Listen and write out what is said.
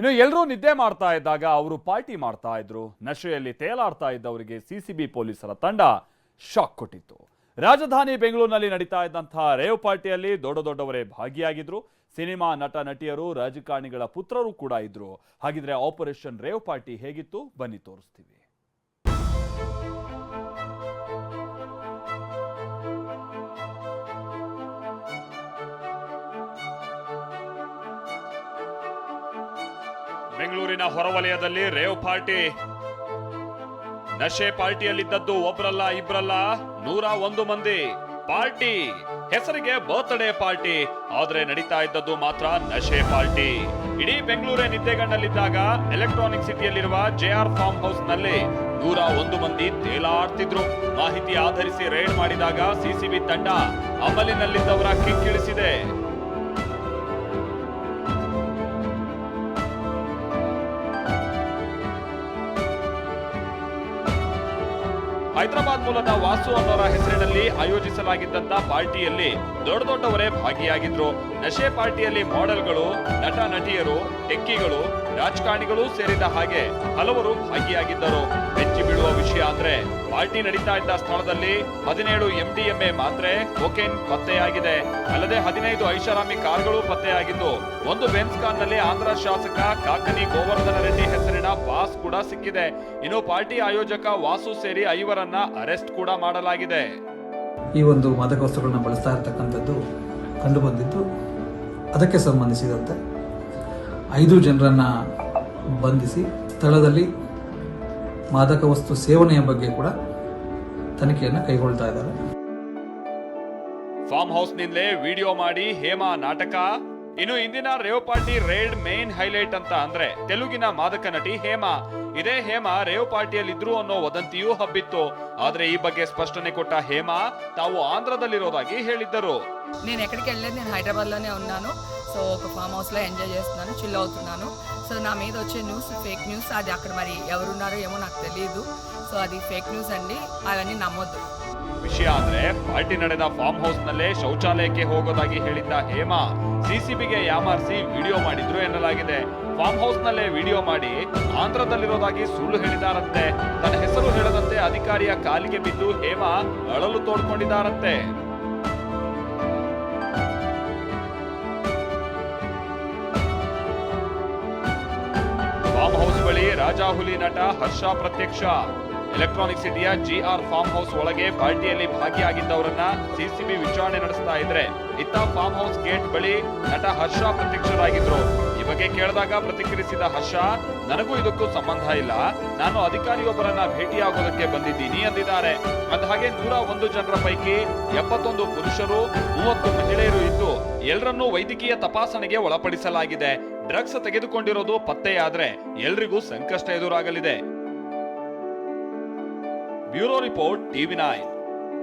ಇನ್ನು ಎಲ್ಲರೂ ನಿದ್ದೆ ಮಾಡ್ತಾ ಇದ್ದಾಗ ಅವರು ಪಾರ್ಟಿ ಮಾಡ್ತಾ ಇದ್ರು. ನಶೆಯಲ್ಲಿ ತೇಲಾಡ್ತಾ ಇದ್ದವರಿಗೆ ಸಿಸಿಬಿ ಪೊಲೀಸರ ತಂಡ ಶಾಕ್ ಕೊಟ್ಟಿತ್ತು. ರಾಜಧಾನಿ ಬೆಂಗಳೂರಿನಲ್ಲಿ ನಡೀತಾ ಇದ್ದಂತಹ ರೇವ್ ಪಾರ್ಟಿಯಲ್ಲಿ ದೊಡ್ಡ ದೊಡ್ಡವರೇ ಭಾಗಿಯಾಗಿದ್ರು. ಸಿನಿಮಾ ನಟ ನಟಿಯರು, ರಾಜಕಾರಣಿಗಳ ಪುತ್ರರು ಕೂಡ ಇದ್ರು. ಹಾಗಿದ್ರೆ ಆಪರೇಷನ್ ರೇವ್ ಪಾರ್ಟಿ ಹೇಗಿತ್ತು? ಬನ್ನಿ ತೋರಿಸ್ತೀವಿ. ಬೆಂಗಳೂರಿನ ಹೊರವಲಯದಲ್ಲಿ ರೇವ್ ಪಾರ್ಟಿ. ನಶೆ ಪಾರ್ಟಿಯಲ್ಲಿದ್ದದ್ದು ಒಬ್ರಲ್ಲ, ಇಬ್ರಲ್ಲ, ನೂರ ಒಂದು ಮಂದಿ. ಪಾರ್ಟಿ, ಹೆಸರಿಗೆ ಬರ್ತ್ಡೇ ಪಾರ್ಟಿ. ಆದ್ರೆ ನಡೀತಾ ಇದ್ದದ್ದು ಮಾತ್ರ ನಶೆ ಪಾರ್ಟಿ. ಇಡೀ ಬೆಂಗಳೂರೇ ನಿದ್ದೆಗಣ್ಣಲ್ಲಿದ್ದಾಗ ಎಲೆಕ್ಟ್ರಾನಿಕ್ ಸಿಟಿಯಲ್ಲಿರುವ ಜೆ ಆರ್ ಫಾರ್ಮ್ ಹೌಸ್ನಲ್ಲಿ ನೂರ ಒಂದು ಮಂದಿ ತೇಲಾಡ್ತಿದ್ರು. ಮಾಹಿತಿ ಆಧರಿಸಿ ರೈಡ್ ಮಾಡಿದಾಗ ಸಿಸಿಬಿ ತಂಡ ಅಮಲಿನಲ್ಲಿದ್ದವರ ಕಿಕ್ಕಿಳಿಸಿದೆ. ಹೈದರಾಬಾದ್ ಮೂಲದ ವಾಸು ಅನ್ನೋರ ಹೆಸರಿನಲ್ಲಿ ಆಯೋಜಿಸಲಾಗಿದ್ದಂತ ಪಾರ್ಟಿಯಲ್ಲಿ ದೊಡ್ಡ ದೊಡ್ಡವರೇ ಭಾಗಿಯಾಗಿದ್ರು. ನಶೆ ಪಾರ್ಟಿಯಲ್ಲಿ ಮಾಡೆಲ್ಗಳು ನಟ, ನಟಿಯರು, ಟೆಕ್ಕಿಗಳು ರಾಜಕಾರಣಿಗಳು ಸೇರಿದ ಹಾಗೆ ಹಲವರು ಭಾಗಿಯಾಗಿದ್ದರು ಬೆಚ್ಚಿ ಬೀಳುವ ವಿಷಯ ಅಂದ್ರೆ ಪಾರ್ಟಿ ನಡೀತಾ ಇದ್ದ ಸ್ಥಳದಲ್ಲಿ ಹದಿನೇಳು ಎಂಡಿಎಂಎ ಮಾತ್ರೆ ಕೊಕೇನ್ ಪತ್ತೆಯಾಗಿದೆ. ಅಲ್ಲದೆ ಹದಿನೈದು ಐಷಾರಾಮಿ ಕಾರ್ಗಳು ಪತ್ತೆಯಾಗಿದ್ದು, ಒಂದು ಬೆನ್ಸ್ ಕಾರ್ನಲ್ಲಿ ಆಂಧ್ರ ಶಾಸಕ ಕಾಕನಿ ಗೋವರ್ಧನ ರೆಡ್ಡಿ ಹೆಸರಿನ ಪಾಸ್ ಕೂಡ ಸಿಕ್ಕಿದೆ. ಇನ್ನು ಪಾರ್ಟಿ ಆಯೋಜಕ ವಾಸು ಸೇರಿ ಐವರನ್ನ ಅರೆಸ್ಟ್ ಕೂಡ ಮಾಡಲಾಗಿದೆ. ಈ ಒಂದು ಮಾದಕ ವಸ್ತುಗಳನ್ನ ಬಳಸ್ತಾ ಇರತಕ್ಕಂಥದ್ದು ಕಂಡುಬಂದಿದ್ದು ಅದಕ್ಕೆ ಸಂಬಂಧಿಸಿದಂತೆ ಐದು ಜನರನ್ನು ಬಂಧಿಸಿ ಸ್ಥಳದಲ್ಲಿ ಮಾದಕ ವಸ್ತು ಸೇವನೆಯ ಬಗ್ಗೆ ಕೂಡ ತನಿಖೆಯನ್ನು ಕೈಗೊಳ್ತಾ ಇದ್ದಾರೆ. ಫಾರ್ಮ್ ಹೌಸ್ನಿಂದಲೇ ವಿಡಿಯೋ ಮಾಡಿ ಹೇಮಾ ನಾಟಕ. ಇನ್ನು ಇಂದಿನ rave party raid main highlight ಅಂತ ಅಂದ್ರೆ ತೆಲುಗಿನ ಮಾದಕ ನಟಿ ಹೇಮಾ. ಇದೇ ಹೇಮಾ ರೇವ್ ಪಾರ್ಟಿಯಲ್ಲಿದ್ರು ಅನ್ನೋ ವದಂತಿಯೂ ಹಬ್ಬಿತ್ತು. ಆದ್ರೆ ಈ ಬಗ್ಗೆ ಸ್ಪಷ್ಟನೆ ಕೊಟ್ಟ ಹೇಮಾ ತಾವು ಆಂಧ್ರದಲ್ಲಿರೋದಾಗಿ ಹೇಳಿದ್ದರು. ನೀನ್ ಎಕಡೆ ಹೈದರಾಬಾದ್ నేను ಅವ್ನು ನಾನು. సో ఒక ఫామ్ హౌస్లో ఎంజాయ్ చేస్తున్నాను చిల్ అవుతున్నాను సో నా మీద వచ్చే న్యూస్ ఫేక్ న్యూస్ అది అక్కడ మరి ఎవరున్నారో ఏమో నాకు తెలియదు సో అది ఫేక్ న్యూస్ అండి అవన్నీ నమ్మొద్దు ವಿಷಯ ಅಂದ್ರೆ ಪಾರ್ಟಿ ನಡೆದ ಫಾರ್ಮ್ ಹೌಸ್ ನಲ್ಲೇ ಶೌಚಾಲಯಕ್ಕೆ ಹೋಗೋದಾಗಿ ಹೇಳಿದ್ದ ಹೇಮಾ ಸಿಸಿಬಿಗೆ ಯಾಮಾರಿಸಿ ವಿಡಿಯೋ ಮಾಡಿದ್ರು ಎನ್ನಲಾಗಿದೆ ಫಾರ್ಮ್ ಹೌಸ್ ನಲ್ಲೇ ವಿಡಿಯೋ ಮಾಡಿ ಆಂಧ್ರದಲ್ಲಿರೋದಾಗಿ ಸುಳ್ಳು ಹೇಳಿದಾರಂತೆ ತನ್ನ ಹೆಸರು ಹೇಳದಂತೆ ಅಧಿಕಾರಿಯ ಕಾಲಿಗೆ ಬಿದ್ದು ಹೇಮಾ ಅಳಲು ತೋಡ್ಕೊಂಡಿದ್ದಾರಂತೆ ರಾಜಾಹುಲಿ ನಟ ಹರ್ಷ ಪ್ರತ್ಯಕ್ಷ. ಎಲೆಕ್ಟ್ರಾನಿಕ್ ಸಿಟಿಯ ಜಿ ಆರ್ ಫಾರ್ಮ್ ಹೌಸ್ ಒಳಗೆ ಪಾರ್ಟಿಯಲ್ಲಿ ಭಾಗಿಯಾಗಿದ್ದವರನ್ನ ಸಿಸಿಬಿ ವಿಚಾರಣೆ ನಡೆಸ್ತಾ ಇದ್ರೆ ಇತ್ತ ಫಾರ್ಮ್ ಹೌಸ್ ಗೇಟ್ ಬಳಿ ನಟ ಹರ್ಷ ಪ್ರತ್ಯಕ್ಷರಾಗಿದ್ರು. ಈ ಬಗ್ಗೆ ಕೇಳಿದಾಗ ಪ್ರತಿಕ್ರಿಯಿಸಿದ ಹರ್ಷ, ನನಗೂ ಇದಕ್ಕೂ ಸಂಬಂಧ ಇಲ್ಲ. ನಾನು ಅಧಿಕಾರಿಯೊಬ್ಬರನ್ನ ಭೇಟಿಯಾಗೋದಕ್ಕೆ ಬಂದಿದ್ದೀನಿ ಎಂದಿದ್ದಾರೆ ಅಂದಹಾಗೆ ನೂರ ಒಂದು ಜನರ ಪೈಕಿ ಎಪ್ಪತ್ತೊಂದು ಪುರುಷರು, ಮೂವತ್ತು ಮಹಿಳೆಯರು ಇದ್ದು, ಎಲ್ಲರನ್ನೂ ವೈದ್ಯಕೀಯ ತಪಾಸಣೆಗೆ ಒಳಪಡಿಸಲಾಗಿದೆ. ಡ್ರಗ್ಸ್ ತೆಗೆದುಕೊಂಡಿರೋದು ಪತ್ತೆಯಾದ್ರೆ ಎಲ್ರಿಗೂ ಸಂಕಷ್ಟ ಎದುರಾಗಲಿದೆ. Bureau report TV nine